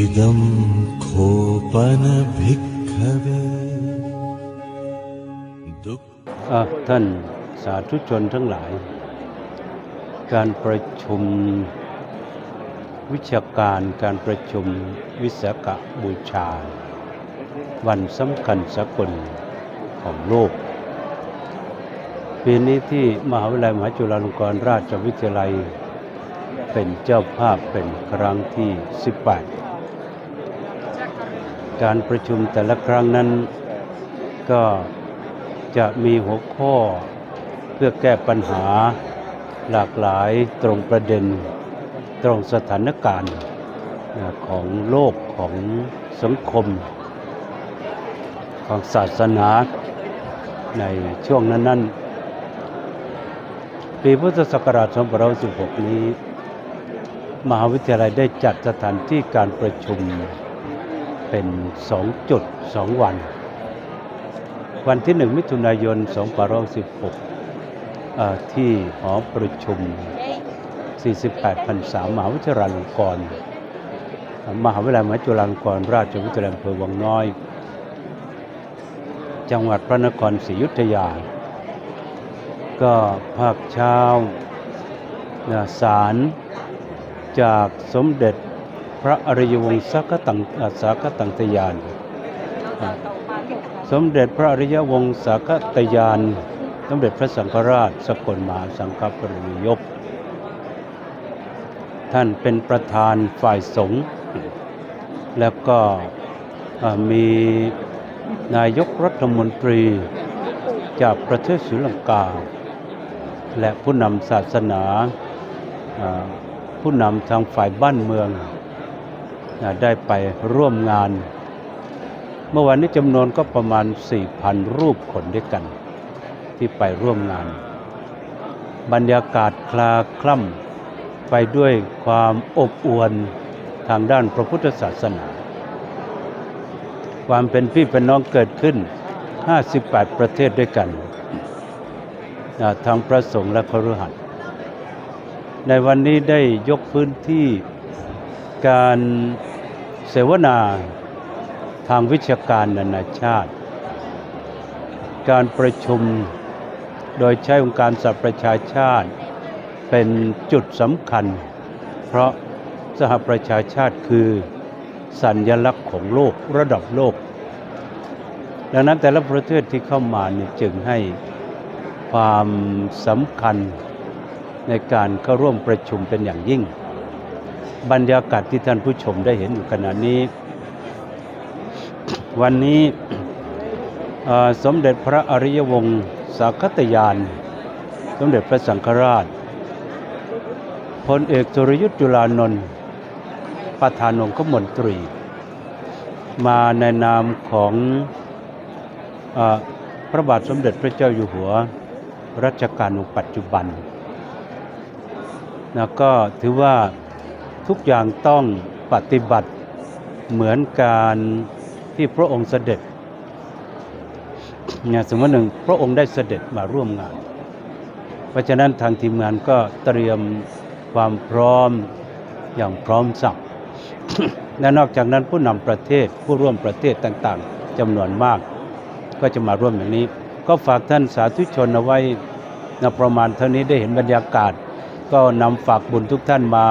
इदं खोपनभिक्खवे दुःख อ่ะท่านสาธุชนทั้งหลาย การประชุม วิชาการการประชุมวิสาขบูชา วันสำคัญสากลของโลก ปีนี้ที่มหาวิทยาลัยมหาจุฬาลงกรณราชวิทยาลัย เป็นเจ้าภาพเป็นครั้งที่ 18 การประชุมแต่ละครั้งนั้นก็จะมีหัวข้อเพื่อแก้ปัญหาหลากหลายตรงประเด็น ตรงสถานการณ์ของโลกของสังคม ของศาสนาในช่วงนั้น ๆ ปีพุทธศักราช2516 นี้ มหาวิทยาลัยได้จัดสถานที่การประชุมเป็น 2 จุด 2 วัน วันที่ 1 มิถุนายน2516 ที่หอประชุม 48พรรษามหาวิทยาลัยลงกรณ์มหาวิทยาลัยมหาจุฬาลงกรณราชวิทยาลัยอำเภอวังน้อย จังหวัดพระนครศรีอยุธยา ก็ภาคเช้านะสารจากสมเด็จพระอริยวงศกตังอ่าสากตังตยาน สมเด็จพระอริยวงศากตยาน สมเด็จพระสังฆราชสกลมหาสังฆปรินายก ท่านเป็นประธานฝ่ายสงฆ์แล้วก็มีนายกรัฐมนตรีจากประเทศศรีลังกา และผู้นำศาสนาผู้นำทางฝ่ายบ้านเมืองได้ไปร่วมงาน เมื่อวานนี้จำนวนก็ประมาณ 4,000 รูปคนด้วยกัน ที่ไปร่วมงาน บรรยากาศคลาคล่ำ ไปด้วยความอบอวลทางด้านพระพุทธศาสนา ความเป็นพี่เป็นน้องเกิดขึ้น 58 ประเทศด้วยกันทั้งพระสงฆ์และคฤหัสถ์ในวันนี้ได้ยกพื้นที่การเสวนาทางวิชาการนานาชาติ การประชุมโดยใช้องค์การสหประชาชาติ เป็นจุดสำคัญ เพราะสหประชาชาติคือสัญลักษณ์ของโลกระดับโลก ดังนั้นแต่ละประเทศที่เข้ามาเนี่ยจึงให้ความสำคัญในการเข้าร่วมประชุมเป็นอย่างยิ่ง บรรยากาศที่ท่านผู้ชมได้เห็นอยู่ขณะนี้ วันนี้สมเด็จพระอริยวงศ์สาคตยาน สมเด็จพระสังฆราช พลเอกสุรยุทธ์จุลานนท์ประธานองคมนตรี มาในนามของอพระบาทสมเด็จพระเจ้าอยู่หัวรัชกาลองปัจจุบันนะก็ถือว่าทุกอย่างต้องปฏิบัติเหมือนการที่พระองค์เสด็จเนี่ยสมมติหนึ่งพระองค์ได้เสด็จมาร่วมงาน เพราะฉะนั้นทางทีมงานก็เตรียม ความพร้อมอย่างพร้อมสับและนอกจากนั้นผู้นำประเทศผู้ร่วมประเทศต่างๆจำนวนมาก ก็จะมาร่วมอย่างนี้ ก็ฝากท่านสาธุชนเอาไว้นะประมาณเท่านี้ได้เห็นบรรยากาศ ก็นำฝากบุญทุกท่านมา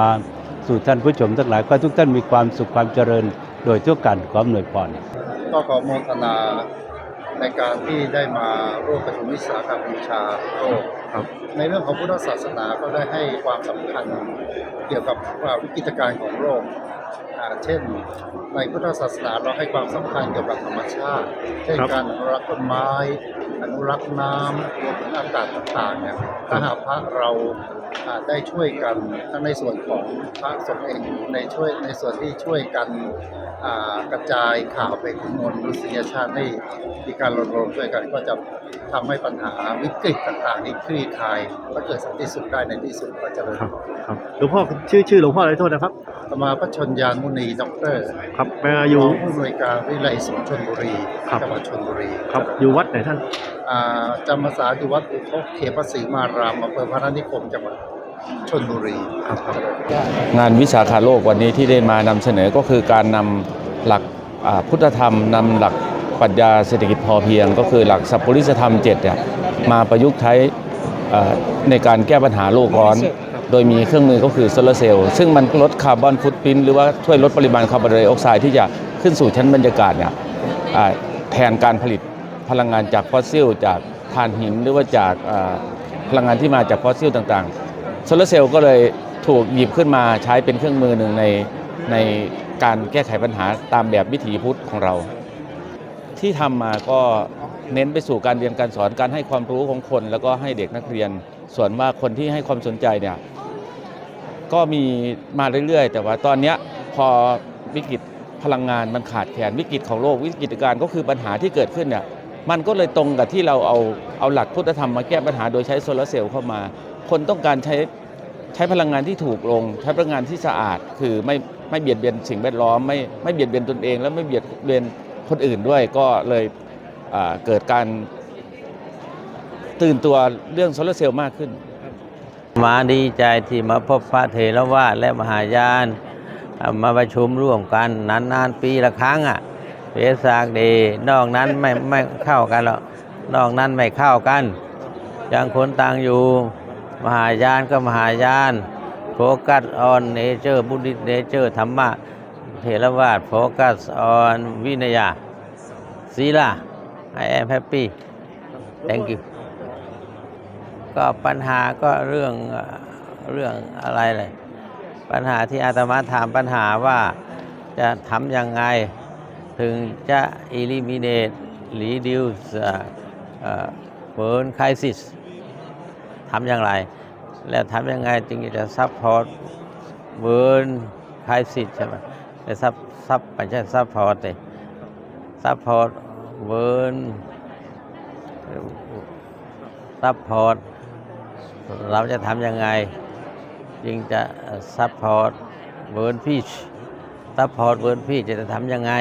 สู่ท่านผู้ชมทั้งหลายก็ทุกท่านมีความสุขความเจริญโดยทั่วกันขออำนวยพรก็ขอโมทนา ในการที่ได้มาร่วมประชุมวิสาขบูชาโลกครับ ในเรื่องของพุทธศาสนาก็ได้ให้ความสำคัญเกี่ยวกับอ่าวิกฤตการณ์ของโลกอ่า เช่น ในพุทธศาสนาเราให้ความสำคัญเกี่ยวกับธรรมชาติ เช่นครับการอนุรักษ์ต้นไม้ อนุรักษ์น้ำรวมถึงอากาศต่างๆเนี่ยถ้าหากพระเราอ่าได้ช่วยกันทั้งในส่วนของพระสงฆ์เองในช่วยในส่วนที่ช่วยกันอ่ากระจายข่าวไปถึงมวลมนุษยชาติให้มีการรณรงค์ช่วยกันก็จะทำให้ปัญหาวิกฤตต่างๆ นี้คลี่คลายและเกิดสันติสุขได้ในที่สุดก็เจะเลยครับครับหลวงพ่อชื่อชื่อหลวงพ่ออะไรโทษนะครับสมาพระชนยานมุนีด็อกเตอร์ครับมาออยู่ยู่ผู้อำนวยการวิไลสงฆ์ชนบุรีครับจังหวัดชนบุรีครับอยู่วัดไหนท่านอ่าจำพรรษาอยู่วัดอุทกเขปสีมารามอำเภอพระนิคมจังหวัดชนบุรีครับครับงานวิสาขาโลกวันนี้ที่ได้มานำเสนอก็คือการนำหลักอ่าพุทธธรรมนำหลักปรัชญาเศรษฐกิจพอเพียง ก็คือหลักสัพพุริสธรรม7เนี่ยมาประยุกต์ใช้อ่าในการแก้ปัญหาโลกร้อน โดยมีเครื่องมือก็คือโซลาร์เซลล์ซึ่งมันลดคาร์บอนฟุตปรินหรือว่าช่วยลดปริมาณคาร์บอนไดออกไซด์ที่จะขึ้นสู่ชั้นบรรยากาศเนี่ยแทนการผลิตพลังงานจากฟอสซิล จากถ่านหินหรือว่าจากพลังงานที่มาจากฟอสซิลต่างๆโซลาร์เซลล์ก็เลยถูกหยิบขึ้นมาใช้เป็นเครื่องมือหนึ่งในในการแก้ไขปัญหาตามแบบวิถีพุทธของเรา ที่ทำมาก็เน้นไปสู่การเรียนการสอนการให้ความรู้ของคน แล้วก็ให้เด็กนักเรียน ส่วนมากคนที่ให้ความสนใจเนี่ยก็มีมาเรื่อยๆ แต่ว่าตอนนี้พอวิกฤตพลังงานมันขาดแคลนวิกฤตของโลกวิกฤตการก็คือปัญหาที่เกิดขึ้นเนี่ยมันก็เลยตรงกับที่เราเอาเอาหลักพุทธธรรมมาแก้ปัญหาโดยใช้โซลาร์เซลล์เข้ามา คนต้องการใช้ใช้พลังงานที่ถูกลง ใช้พลังงานที่สะอาด คือไม่ไม่เบียดเบียนสิ่งแวดล้อมไม่ไม่เบียดเบียนตนเอง และไม่เบียดเบียนคนอื่นด้วยก็เลยเกิดการ ตื่นตัวเรื่องโซลาร์เซลล์มากขึ้น มาดีใจที่มาพบพระเถรวาทและมหายานอ่ามาประชุมร่วมกันนานๆปีละครั้งอะเวสากดีนอกนั้นไม่ไม่เข้ากันหรอกนอกนั้นไม่เข้ากันยังคนต่างอยู่มหายานก็มหายานโฟกัสออนเนเจอร์บุดิเนเจอร์ธรรมะเถรวาทโฟกัสออนวินยาศีลา I am happy thank you ก็ปัญหาก็เรื่องเรื่องอะไรเลยปัญหาที่อาตมาถามปัญหาว่าจะทำยังไง ถึงจะ eliminate reduce เอ่อ burn crisis ทำอย่างไร แล้วทำยังไงจึงจะ support burn crisis ใช่ไหมแต่ sub sub ไม่ใช่ support เลย support burn support เราจะทำยังไง จึงจะซัพพอร์ตเวิร์นพีชซัพพอร์ตเวิร์นพีชจะทำยังไง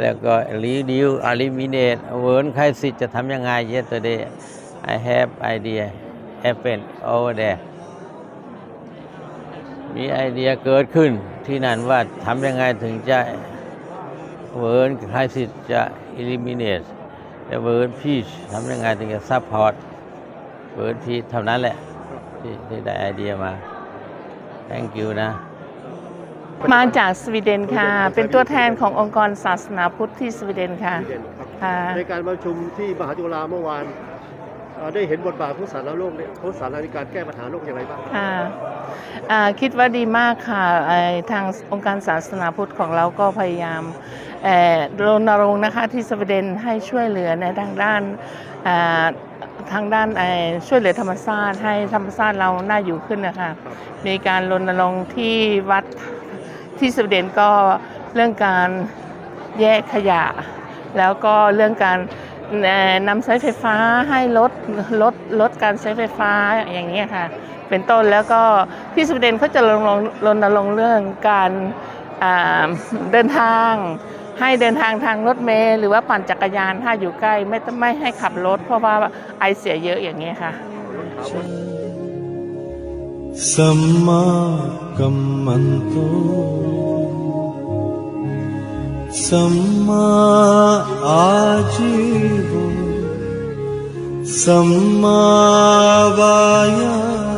แล้วก็รีดิวอลิมิเนตเวิร์นไคสิจะทำยังไง yesterday I have idea happen over there มีไอเดียเกิดขึ้นที่นั่นว่าทำยังไงถึงจะเวิร์นไคสิจะ eliminate แต่เวิร์นพีชทำยังไงถึงจะซัพพอร์ต เปิดพีเท่านั้นแหละที่ที่ได้ไอเดียมา thank you นะ มาจากสวีเดนค่ะ เป็นตัวแทนขององค์กรศาสนาพุทธที่สวีเดนค่ะค่ะในการประชุมที่มหาจุฬาเมื่อวานเอ่อได้เห็นบทบาทพุทธศาสนาโลกเนี่ยพุทธศาสนาในการแก้ปัญหาโลกอย่างไรบ้าง ค่ะอ่าคิดว่าดีมากค่ะไอ้ทางองค์การศาสนาพุทธของเราก็พยายามเอ่อรณรงค์นะคะที่สวีเดนให้ช่วยเหลือในทางด้านอ่า ทางด้านไอ้ช่วยเหลือธรรมชาติให้ธรรมชาติเราน่าอยู่ขึ้นนะคะมีการรณรงค์ที่วัดที่สวีเดนก็เรื่องการแยกขยะ แล้วก็เรื่องการเอ่อนำใช้ไฟฟ้าให้ลดลดลดการใช้ไฟฟ้าอย่างนี้ยค่ะ เป็นต้นแล้วก็ที่สวีเดนเขาจะรณรงค์รณรงค์เรื่องการอ่าเดินทาง ให้เดินทางทางรถเมล์หรือว่าปั่นจักรยานถ้าอยู่ใกล้ไม่ต้องไม่ให้ขับรถ เพราะว่าไอเสียเยอะอย่างนี้ค่ะ สัมมากัมมันโต สัมมาอาจีวสัมมาวายา